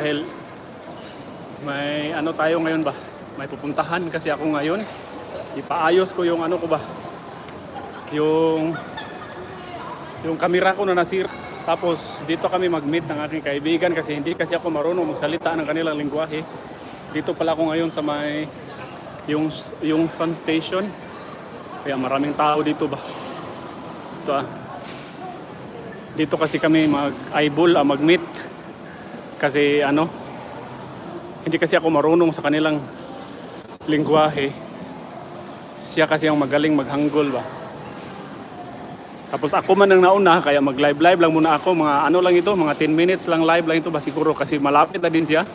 dahil may ano tayo ngayon ba? May pupuntahan kasi ako ngayon. Ipaayos ko yung ano ko ba? Yung yung kamera ko na nasir. Tapos dito kami mag-meet ng aking kaibigan kasi hindi kasi ako marunong magsalita ng kanilang lingwahe. Dito pala ako ngayon sa may yung yung sun station. Kaya maraming tao dito ba? Ito ah. Dito kasi kami mag-eyeball, ah, mag-meet. Kasi ano, hindi kasi ako marunong sa kanilang lingwahe. Siya kasi ang magaling maghanggol ba. Tapos ako man ang nauna, kaya mag-live-live lang muna ako. Mga ano lang ito, mga 10 minutes lang live lang ito ba siguro kasi malapit na din siya.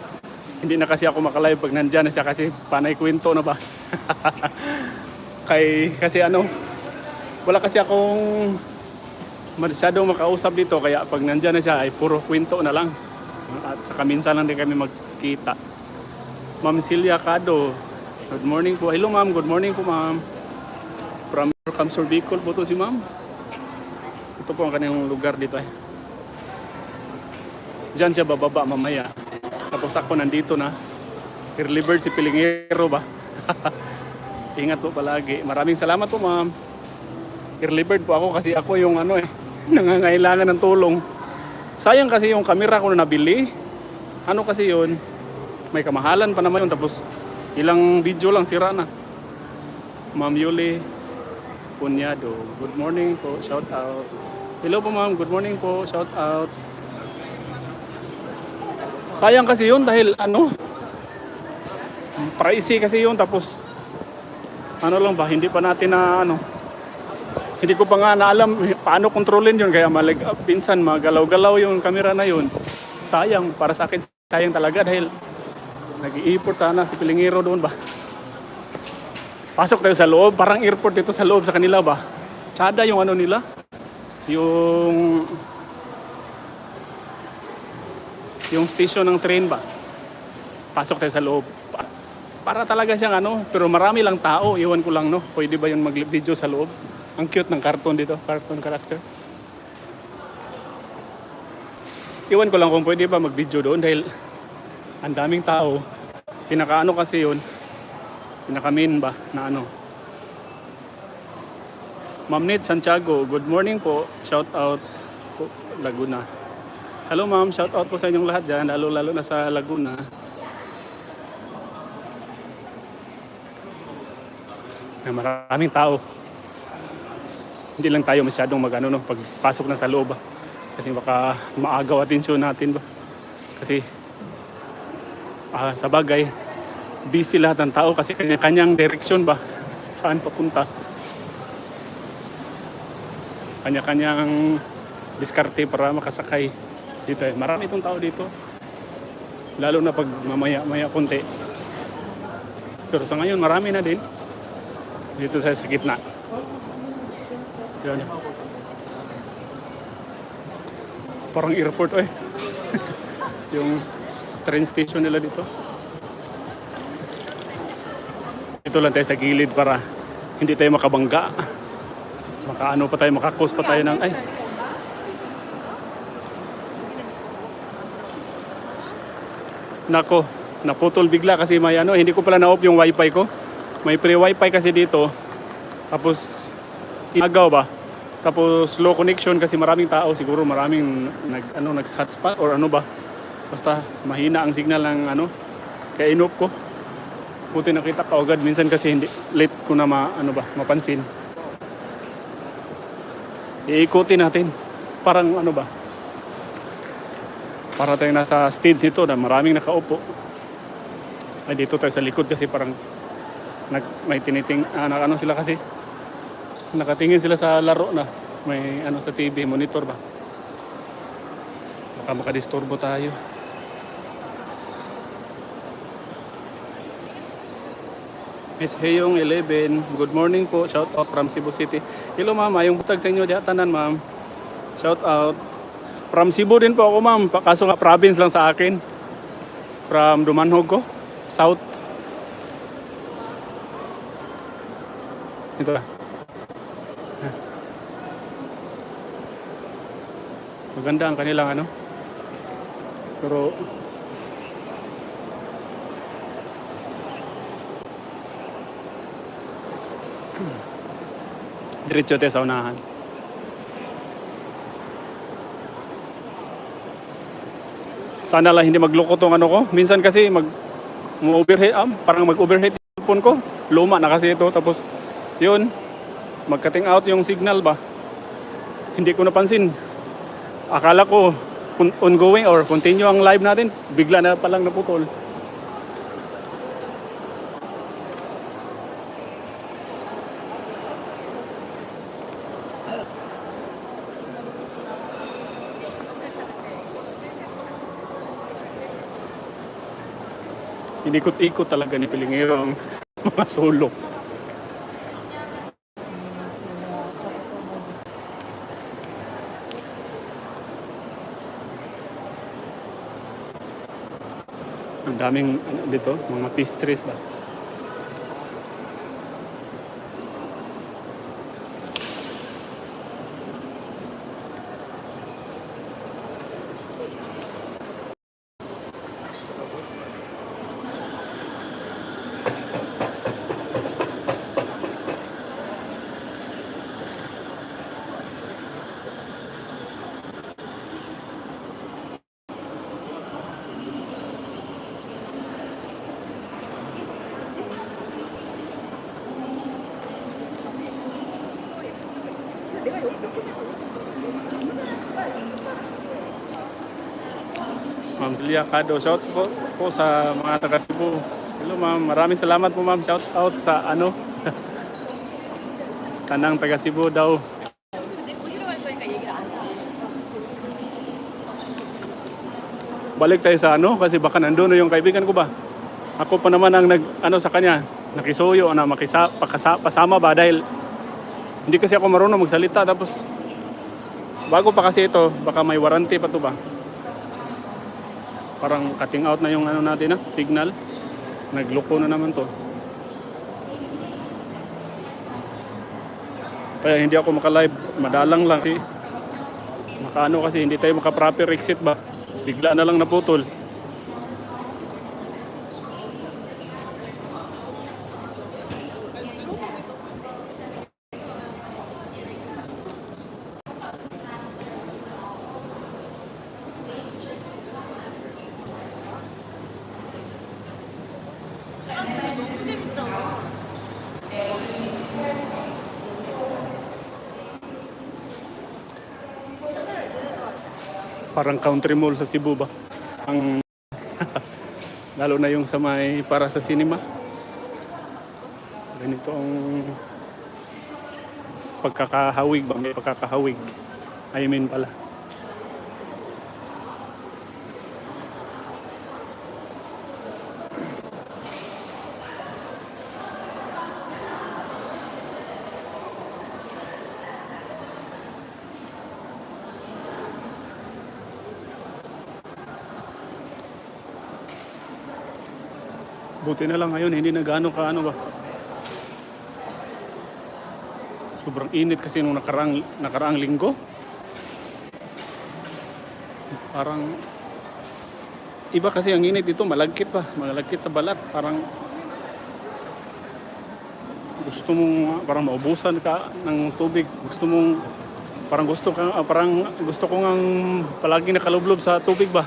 Hindi na kasi ako makalive pag nandyan na siya kasi panay kwento na ba. Kay, kasi ano, wala kasi akong masyadong makausap dito kaya pag nandyan na siya ay puro kwento na lang. At saka minsan lang din kami magkita. Ma'am Celia Cado, good morning po. Hello ma'am, good morning po ma'am. From Kamsur Bicol po to si ma'am. Ito po ang kanilang lugar dito eh. Diyan siya bababa mamaya. Tapos ako nandito na. Early bird si Pilingero ba? Ingat po palagi. Maraming salamat po ma'am. Early bird po ako kasi ako yung ano eh, nangangailangan ng tulong. Sayang kasi yung camera ko na nabili. Ano kasi yun? May kamahalan pa naman yun. Tapos ilang video lang sira na. Ma'am Yuli Punyado. Good morning po. Shout out. Hello po ma'am. Good morning po. Shout out. Sayang kasi yun dahil ano? Pricey kasi yun. Tapos ano lang ba? Hindi pa natin na ano? Hindi ko pa nga naalam paano kontrolin yun. Kaya malig, pinsan magalaw-galaw yung camera na yun. Sayang. Para sa akin sayang talaga dahil nag-i-import sana si Pilingero doon ba? Pasok tayo sa loob, parang airport dito sa loob sa kanila ba? Tsada yung ano nila, yung yung station ng train ba? Pasok tayo sa loob. Pa- Para talaga siyang ano, pero marami lang tao, iwan ko lang no. Pwede ba yun mag-video sa loob? Ang cute ng cartoon dito, cartoon character. Iwan ko lang kung pwede ba mag-video doon dahil ang daming tao. Pinakaano kasi yun, pinaka-main ba na ano. Ma'am Nate Santiago, good morning po. Shout out po, Laguna. Hello ma'am, shout out po sa inyong lahat dyan, lalo-lalo na sa Laguna. Na maraming tao. Hindi lang tayo masyadong magano no, pagpasok na sa loob. ah. Kasi baka maagaw atensyon natin ba. Kasi ah, sa bagay, busy lahat ng tao kasi kanya-kanyang direksyon ba saan papunta kanya-kanyang diskarte para makasakay dito eh. marami itong tao dito lalo na pag mamaya-maya konti pero sa ngayon marami na din dito sa, sa gitna Yan. parang airport eh yung train station nila dito Ito lang tayo sa gilid para hindi tayo makabangga. Makaano pa tayo, makakos pa tayo ng... Ay! Nako, naputol bigla kasi may ano, hindi ko pala na-off yung wifi ko. May free wifi kasi dito. Tapos, inagaw ba? Tapos low connection kasi maraming tao, siguro maraming nag ano nag hotspot or ano ba. Basta mahina ang signal ng ano. Kaya inop ko. Buti nakita ka agad. Minsan kasi hindi late ko na ma, ano ba, mapansin. Iikutin natin. Parang ano ba? Para tayong nasa stage nito na maraming nakaupo. Ay dito tayo sa likod kasi parang nag, may tiniting, ah, ano sila kasi nakatingin sila sa laro na may ano sa TV, monitor ba? Baka makadisturbo tayo. Miss Heyong 11, good morning po. Shout out from Cebu City. Hello ma'am, ayong butag sa inyo diya tanan ma'am. Shout out. From Cebu din po ako ma'am, kaso nga province lang sa akin. From Dumanhog ko, South. Ito maganda ang kanilang ano. Pero Diretso tayo sa unahan. Sana lang hindi magloko tong ano ko. Minsan kasi mag overheat um, ah, parang mag-overheat yung phone ko. Luma na kasi ito tapos yun magkating out yung signal ba. Hindi ko napansin. Akala ko on- ongoing or continue ang live natin. Bigla na palang naputol. Inikot-ikot talaga ni Pilingero ang mga solo. Ang daming ano, dito, mga pastries ba? Ma'am Celia Cado, shout po, po sa mga taga Cebu. Hello ma'am, maraming salamat po ma'am. Shout out sa ano, tanang taga Cebu daw. Balik tayo sa ano kasi baka nandoon yung kaibigan ko ba. Ako pa naman ang nag ano sa kanya, nakisuyo na makisa, pakasa, pasama ba dahil hindi kasi ako marunong magsalita tapos bago pa kasi ito, baka may warranty pa to ba. Parang cutting out na yung ano natin na, signal. Nagloko na naman to. Kaya hindi ako maka-live, madalang lang. Kasi, makaano kasi hindi tayo maka-proper exit ba. Bigla na lang naputol. Parang country mall sa Cebu ba? Ang lalo na yung sa may para sa cinema. Ganito ang pagkakahawig ba? May pagkakahawig. I mean pala. Buti na lang ngayon, hindi na gaano ka ano ba. Sobrang init kasi nung nakarang, nakaraang linggo. Parang iba kasi ang init dito, malagkit pa, malagkit sa balat. Parang gusto mong parang maubusan ka ng tubig. Gusto mong parang gusto ka ah, parang gusto ko ngang palagi nakalublob sa tubig ba.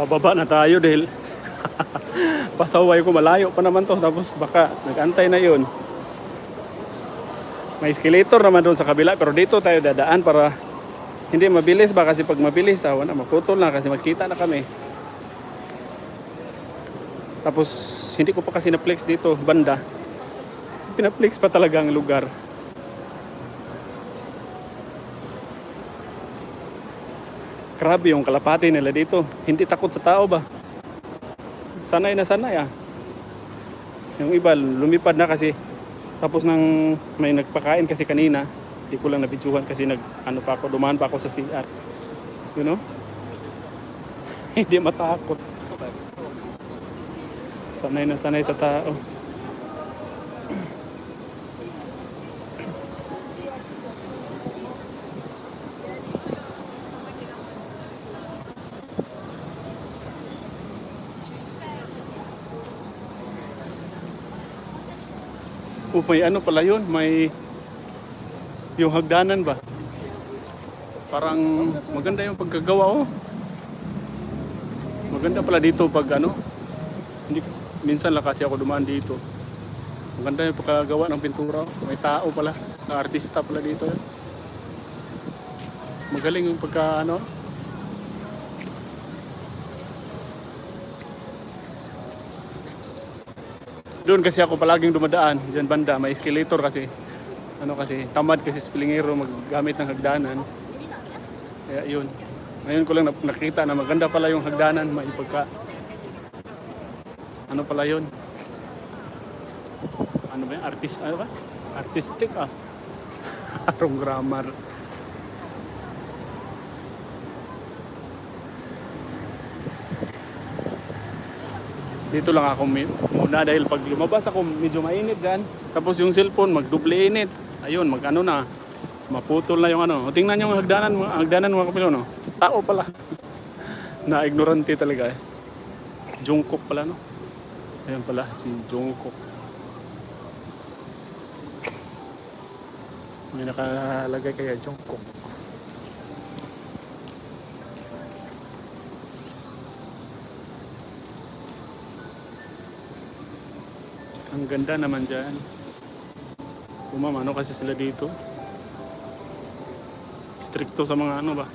Bababa na tayo dahil pasaway ko malayo pa naman to. Tapos baka nagantay na yun. May escalator naman doon sa kabila pero dito tayo dadaan para hindi mabilis. Ba kasi pag mabilis awa na maputol na kasi magkita na kami. Tapos hindi ko pa kasi na-flex dito banda. Pinaplex pa talaga ang lugar Grabe yung kalapati nila dito. Hindi takot sa tao ba? Sanay na sanay ah. Yung iba lumipad na kasi tapos nang may nagpakain kasi kanina, di ko lang nabidyohan kasi nag ano pa ako, dumaan pa ako sa CR. You know? Hindi matakot. Sanay na sanay sa tao. Oh, may ano pala yun, may yung hagdanan ba? Parang maganda yung pagkagawa oh. Maganda pala dito pag ano. Hindi, minsan lang kasi ako dumaan dito. Maganda yung pagkagawa ng pintura. oh. May tao pala, na artista pala dito. Magaling yung pagka ano. Doon kasi ako palaging dumadaan, diyan banda, may escalator kasi. Ano kasi, tamad kasi sa pilingero maggamit ng hagdanan. Kaya yun. Ngayon ko lang nakita na maganda pala yung hagdanan, may pagka... Ano pala yun? Ano ba yan? Artist, ano ba? Artistic ah. Arong grammar. Dito lang ako muna dahil pag lumabas ako medyo mainit dyan. Tapos yung cellphone magduble init. Ayun, mag ano na. Maputol na yung ano. Tingnan yung hagdanan, hagdanan mga kapilo, no? Tao pala. na ignorante talaga eh. Jungkook pala, no? Ayan pala, si Jungkook. May nakalagay kaya Jungkook. Ang ganda naman dyan. Umamano kasi sila dito. Stricto sa mga ano ba.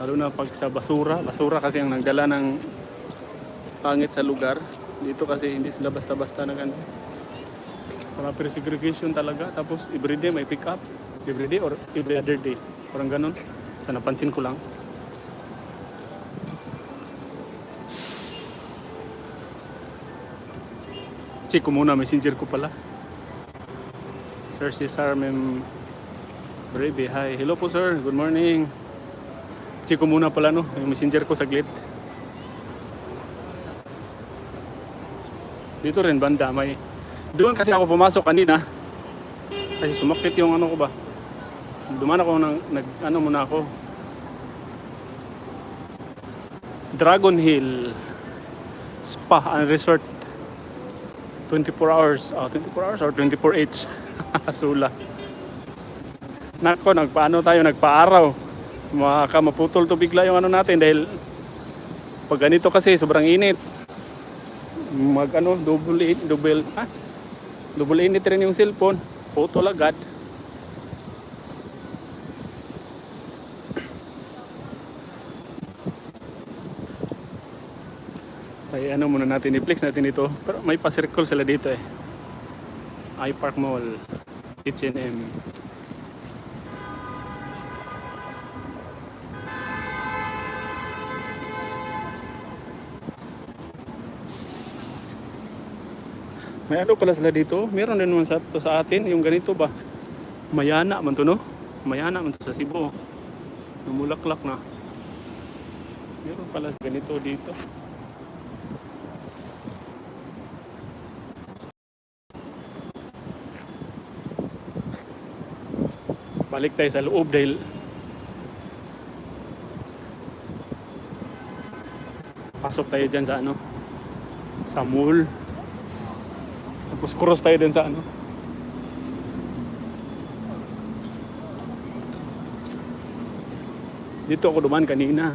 Lalo na pag sa basura. Basura kasi ang nagdala ng pangit sa lugar. Dito kasi hindi sila basta-basta nag ano. Proper segregation talaga. Tapos everyday may pick up. Everyday or every other day. Parang ganun. Sa napansin ko lang. Check ko muna, messenger ko pala. Sir Cesar Mem Breve, hi. Hello po sir, good morning. Check ko muna pala no, yung messenger ko saglit. Dito rin banda, may... Doon kasi ako pumasok kanina. Kasi sumakit yung ano ko ba. Duman ako ng, nag, ano muna ako. Dragon Hill Spa and Resort 24 hours, oh, 24 hours or 24H. Sula. Nako, nagpaano tayo, nagpaaraw. Maka maputol to bigla yung ano natin dahil pag ganito kasi sobrang init. Mag ano, double double, ha? Double init rin yung cellphone. Putol agad. Ano muna natin, i-flex natin ito. Pero may pa-circle sila dito eh. iPark Mall, H&M. May ano pala sila dito. Meron din naman sa, to sa atin. Yung ganito ba? Mayana man to no? Mayana man to sa Cebu. Namulaklak na. Meron pala ganito dito. Balik tayo sa loob dahil pasok tayo dyan sa ano sa mall. Tapos cross tayo dun sa ano. Dito ako duman kanina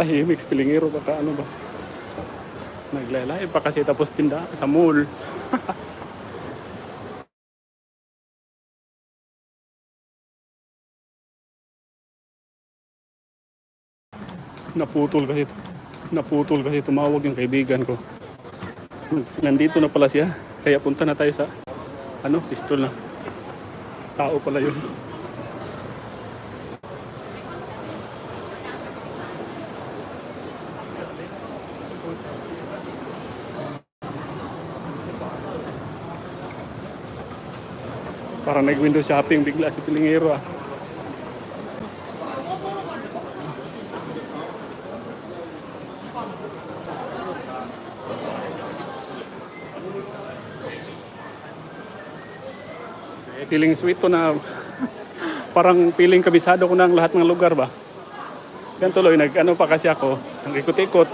tahimik pilingero ka ka ano ba? Naglalay pa kasi tapos tinda sa mall. Naputol kasi naputol kasi tumawag yung kaibigan ko. Nandito na pala siya kaya punta na tayo sa ano pistol na. Tao pala yun Parang nag-window shopping bigla si Pilingero ah. Feeling sweet to na parang feeling kabisado ko ng lahat ng lugar ba. Yan tuloy, nag ano pa kasi ako, nang ikot-ikot.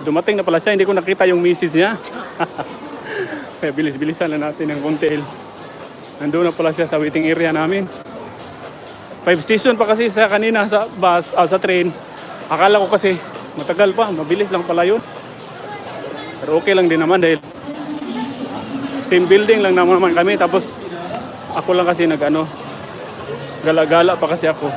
Dumating na pala siya, hindi ko nakita yung misis niya. Kaya bilis-bilisan na natin ng konti. Nandun na pala siya sa waiting area namin. Five station pa kasi sa kanina sa bus, ah, sa train. Akala ko kasi matagal pa, mabilis lang pala yun. Pero okay lang din naman dahil same building lang naman kami. Tapos ako lang kasi nag ano, gala-gala pa kasi ako.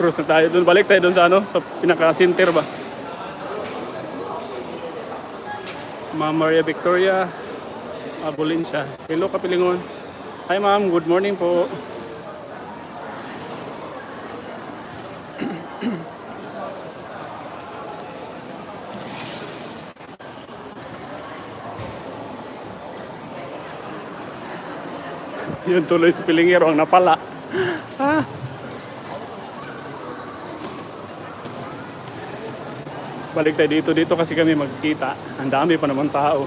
Cruise na tayo doon. Balik tayo doon sa ano, sa pinaka-center ba? Ma'am Maria Victoria Abolincia. Hello, Kapilingon. Hi ma'am, good morning po. Yun tuloy si Pilingero ang napala. Balik tayo dito. Dito kasi kami magkita. Ang dami pa naman tao.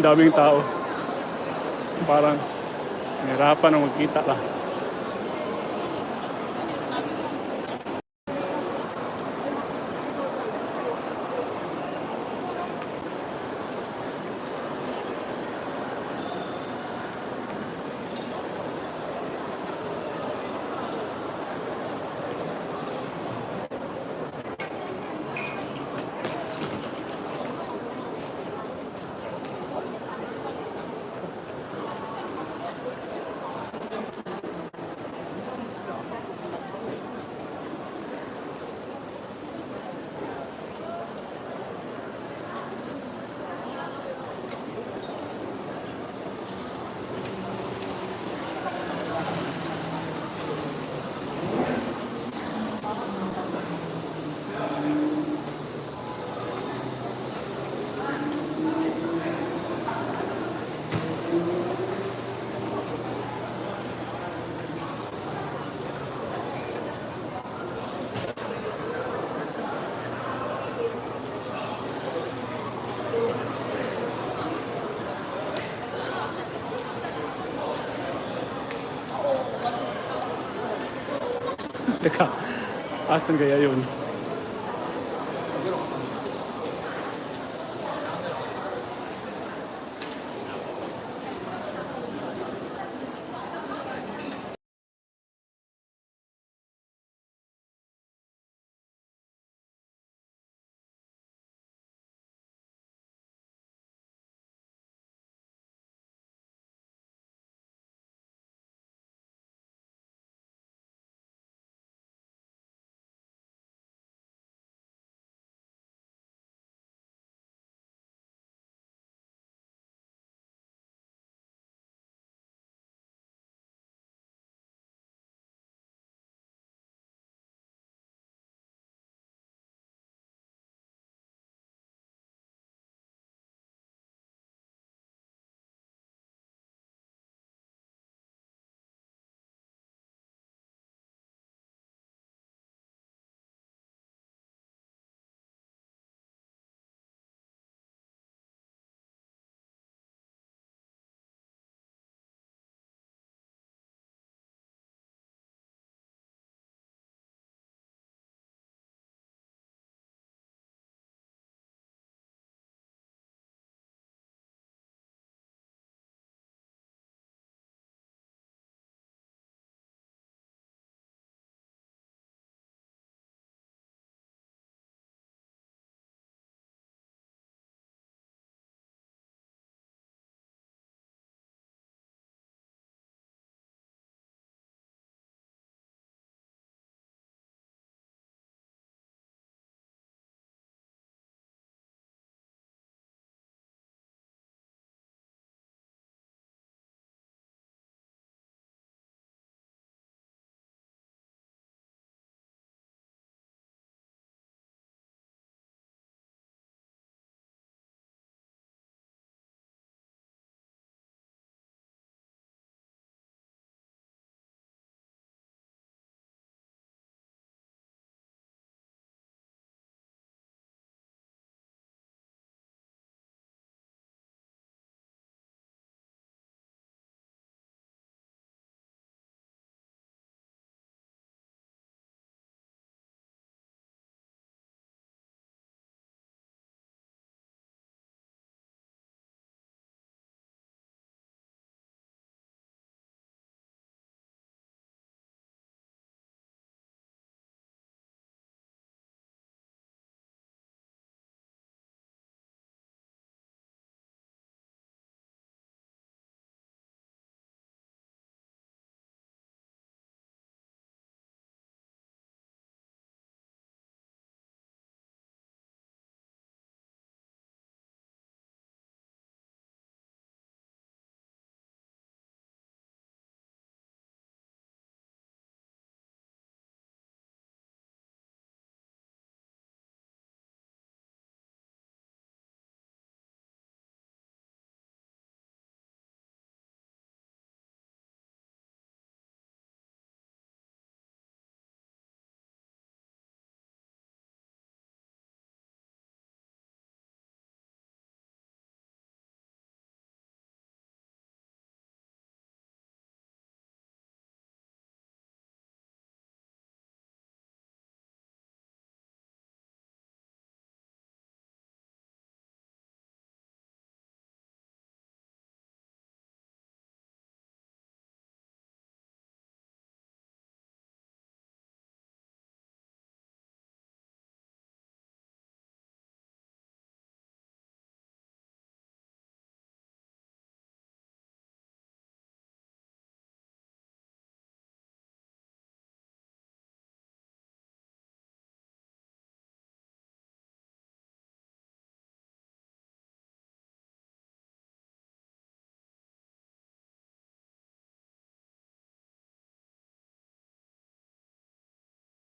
Daming tao. Parang nahirapan na magkita ka. Teka, asan kaya yun?